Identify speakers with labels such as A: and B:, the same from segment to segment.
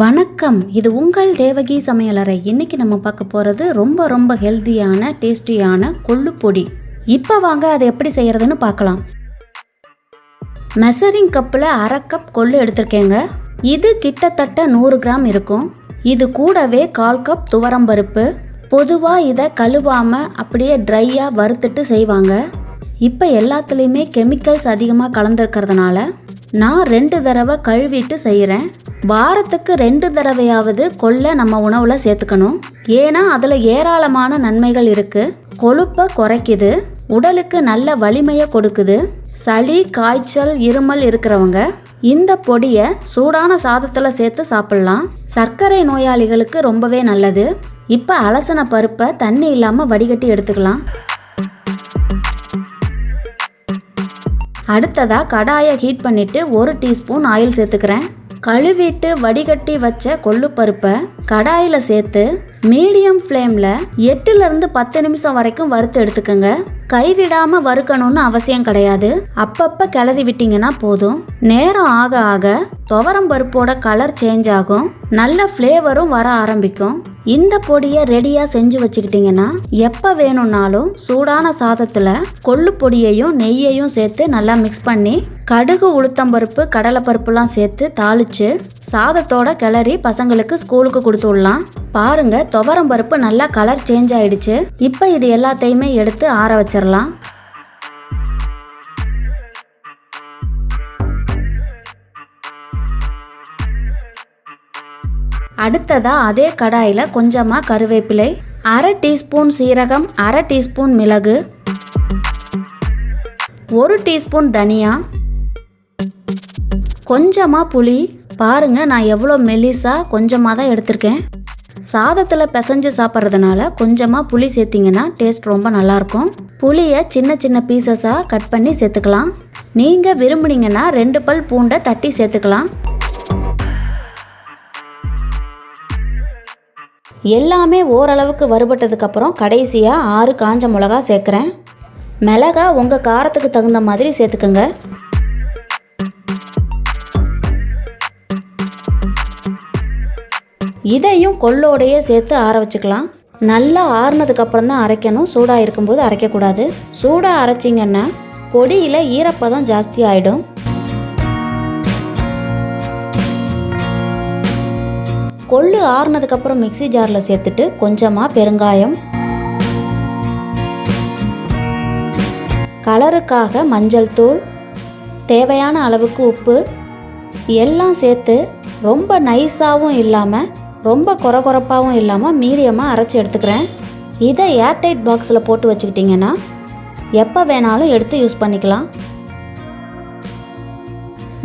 A: வணக்கம். இது உங்கள் தேவகி சமையலறை. இன்றைக்கி நம்ம பார்க்க போகிறது ரொம்ப ரொம்ப ஹெல்த்தியான டேஸ்டியான கொள்ளு பொடி. இப்போ வாங்க அதை எப்படி செய்கிறதுன்னு பார்க்கலாம். மெசரிங் கப்பில் அரை கப் கொள்ளு எடுத்திருக்கேங்க. இது கிட்டத்தட்ட நூறு கிராம் இருக்கும். இது கூடவே கால் கப் துவரம்பருப்பு பொதுவாக இதை கழுவாமல் அப்படியே ட்ரையாக வறுத்துட்டு செய்வாங்க. இப்போ எல்லாத்துலேயுமே கெமிக்கல்ஸ் அதிகமாக கலந்துருக்கிறதுனால நான் ரெண்டு தடவை கழுவிட்டு செய்கிறேன் வாரத்துக்கு ரெண்டு தடவையாவது கொள்ளை நம்ம உணவில் சேர்த்துக்கணும். ஏன்னா அதில் ஏராளமான நன்மைகள் இருக்குது கொழுப்பை குறைக்குது. உடலுக்கு நல்ல வலிமையை கொடுக்குது. சளி காய்ச்சல் இருமல் இருக்கிறவங்க இந்த பொடியை சூடான சாதத்தில் சேர்த்து சாப்பிட்லாம். சர்க்கரை நோயாளிகளுக்கு ரொம்பவே நல்லது. இப்போ அலசன பருப்பை தண்ணி இல்லாமல் வடிகட்டி எடுத்துக்கலாம். அடுத்ததாக கடாயை ஹீட் பண்ணிவிட்டு ஒரு டீஸ்பூன் ஆயில் சேர்த்துக்கிறேன். கழுவிட்டு வடிகட்டி வச்ச கொள்ளு பருப்பை கடாயில் சேர்த்து மீடியம் ஃப்ளேமில் எட்டுலேருந்து பத்து நிமிஷம் வரைக்கும் வறுத்து எடுத்துக்கோங்க. கைவிடாமல் வறுக்கணும்னு அவசியம் கிடையாது. அப்பப்போ கிளறி விட்டிங்கன்னா போதும். நேரம் ஆக ஆக துவரம் பருப்போட கலர் சேஞ்ச் ஆகும். நல்ல ஃப்ளேவரும் வர ஆரம்பிக்கும். இந்த பொடியை ரெடியாக செஞ்சு வச்சுக்கிட்டிங்கன்னா எப்போ வேணும்னாலும் சூடான சாதத்தில் கொள்ளு பொடியையும் நெய்யையும் சேர்த்து நல்லா மிக்ஸ் பண்ணி கடுகு உளுத்தம்பருப்பு கடலைப்பருப்புலாம் சேர்த்து தாளித்து சாதத்தோட கிளறி பசங்களுக்கு ஸ்கூலுக்கு கொடுத்து விடலாம். பாருங்கள் துவரம் பருப்பு நல்லா கலர் சேஞ்ச் ஆயிடுச்சு. இப்போ இது எல்லாத்தையுமே எடுத்து ஆற வச்சிடலாம். அடுத்ததாக அதே கடாயில் கொஞ்சமாக கருவேப்பிலை அரை டீஸ்பூன் சீரகம் அரை டீஸ்பூன் மிளகு ஒரு டீஸ்பூன் தனியா கொஞ்சமாக புளி. பாருங்கள் நான் எவ்வளோ மெலிசா கொஞ்சமாக தான் எடுத்திருக்கேன். சாதத்தில் பிசைஞ்சு சாப்பிட்றதுனால கொஞ்சமாக புளி சேர்த்திங்கன்னா டேஸ்ட் ரொம்ப நல்லாயிருக்கும். புளியை சின்ன சின்ன பீசஸாக கட் பண்ணி சேர்த்துக்கலாம். நீங்கள் விரும்புனீங்கன்னா ரெண்டு பல் பூண்டை தட்டி சேர்த்துக்கலாம். எல்லாமே ஓரளவுக்கு வறுபட்டதுக்கப்புறம் கடைசியாக ஆறு காஞ்ச மிளகா சேர்க்குறேன். மிளகா உங்கள் காரத்துக்கு தகுந்த மாதிரி சேர்த்துக்கோங்க. இதையும் கொள்ளோடையே சேர்த்து ஆற வச்சுக்கலாம். நல்லா ஆறுனதுக்கப்புறம் தான் அரைக்கணும். சூடாக இருக்கும்போது அரைக்கக்கூடாது. சூடாக அரைச்சிங்கன்னா பொடியில் ஈரப்பதம் ஜாஸ்தி ஆகிடும் கொள்ளு ஆறுனதுக்கப்புறம் மிக்ஸி ஜாரில் சேர்த்துட்டு கொஞ்சமாக பெருங்காயம். கலருக்காக மஞ்சள் தூள் தேவையான அளவுக்கு உப்பு எல்லாம் சேர்த்து ரொம்ப நைஸாகவும் இல்லாமல் ரொம்ப குறகுறப்பாகவும் இல்லாமல் மீடியமாக அரைச்சி எடுத்துக்கிறேன். இதை ஏர்டைட் பாக்ஸில் போட்டு வச்சுக்கிட்டிங்கன்னா எப்போ வேணாலும் எடுத்து யூஸ் பண்ணிக்கலாம்.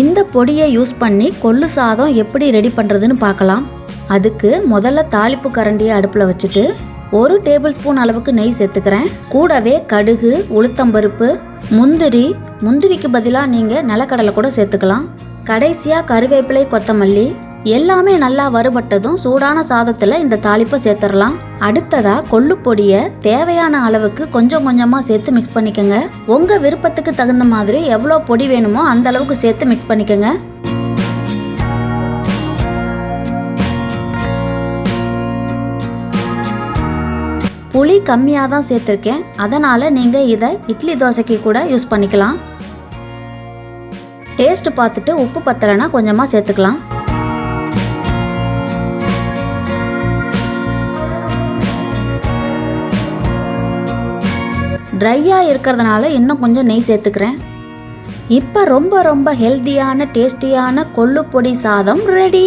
A: இந்த பொடியை யூஸ் பண்ணி கொள்ளு சாதம் எப்படி ரெடி பண்ணுறதுன்னு பார்க்கலாம். அதுக்கு முதல்ல தாளிப்பு கரண்டியை அடுப்பில் வச்சுட்டு ஒரு டேபிள் ஸ்பூன் அளவுக்கு நெய் சேர்த்துக்கிறேன். கூடவே கடுகு உளுத்தம்பருப்பு முந்திரி. முந்திரிக்கு பதிலாக நீங்கள் நிலக்கடலை கூட சேர்த்துக்கலாம். கடைசியாக கருவேப்பிலை கொத்தமல்லி எல்லாமே நல்லா வறுபட்டதும் சூடான சாதத்தில் இந்த தாளிப்பை சேர்த்துடலாம். அடுத்ததாக கொள்ளு பொடியை தேவையான அளவுக்கு கொஞ்சம் கொஞ்சமாக சேர்த்து மிக்ஸ் பண்ணிக்கோங்க. உங்கள் விருப்பத்துக்கு தகுந்த மாதிரி எவ்வளோ பொடி வேணுமோ அந்த அளவுக்கு சேர்த்து மிக்ஸ் பண்ணிக்கோங்க. புளி கம்மியாக தான் சேர்த்துருக்கேன். அதனால் நீங்கள் இதை இட்லி தோசைக்கு கூட யூஸ் பண்ணிக்கலாம். டேஸ்ட் பார்த்துட்டு உப்பு பத்தலைன்னா கொஞ்சமாக சேர்த்துக்கலாம். ட்ரையாக இருக்கிறதுனால இன்னும் கொஞ்சம் நெய் சேர்த்துக்கிறேன். இப்போ ரொம்ப ரொம்ப ஹெல்த்தியான டேஸ்டியான கொள்ளுப்பொடி சாதம் ரெடி.